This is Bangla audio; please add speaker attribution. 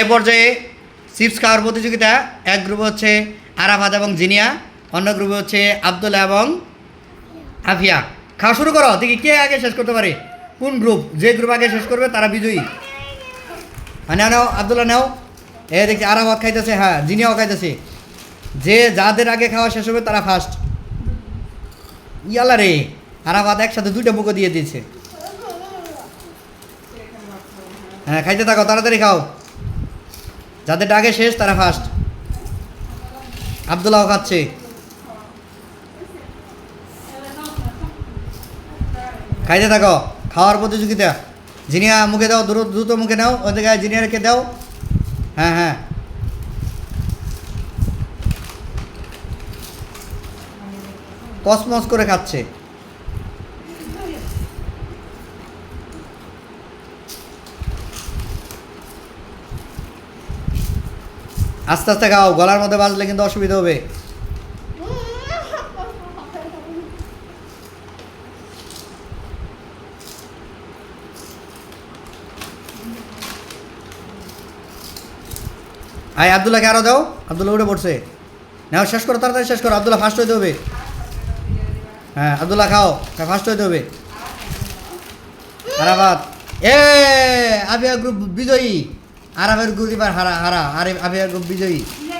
Speaker 1: এ পর্যায়ে চিপস খাওয়ার প্রতিযোগিতা, এক গ্রুপে হচ্ছে আরাফাত এবং জিনিয়া, অন্য গ্রুপে হচ্ছে আবদুল্লাহ এবং আফিয়া। খাওয়া শুরু করো, দেখি কে আগে শেষ করতে পারে, কোন গ্রুপ যে গ্রুপ আগে শেষ করবে তারা বিজয়ী। নাও নাও, আবদুল্লাহ, নাও। এ দেখছি আরাফাত খাইতেছে হ্যাঁ জিনিয়াও খাইতেছে। যে যাদের আগে খাওয়া শেষ হবে তারা ফার্স্ট ইয়ালা রে, আরাফাত একসাথে দুইটা বুকো দিয়ে দিয়েছে। হ্যাঁ খাইতে থাকো, তাড়াতাড়ি খাও। যাদের আগে শেষ, তারা ফার্স্ট আবদুল্লাহ খাচ্ছে। খাইতে থাকো, খাওয়ার প্রতিযোগিতা। জিনিয়া মুখে দাও, দ্রুত দ্রুত মুখে নাও, ওই জায়গায় জিনিয়ারকে দাও। হ্যাঁ হ্যাঁ। কসমস করে খাচ্ছে। আস্তে আস্তে খাও গলার মধ্যে বাজলে কিন্তু অসুবিধা হবে। আয়, আবদুল্লাহকে আরও দাও, আবদুল্লাহ উঠে পড়ছে। নাও, শেষ করো, তাড়াতাড়ি শেষ করো, আবদুল্লাহ ফার্স্ট হইতে হবে। হ্যাঁ আবদুল্লাহ খাও ফার্স্ট হইতে হবে। আরাফাত এ, আবিয়া গ্রুপ বিজয়ী। আরাফের গুলিবার হারা হারা আরে আবিয়া গ্রুপ বিজয়ী।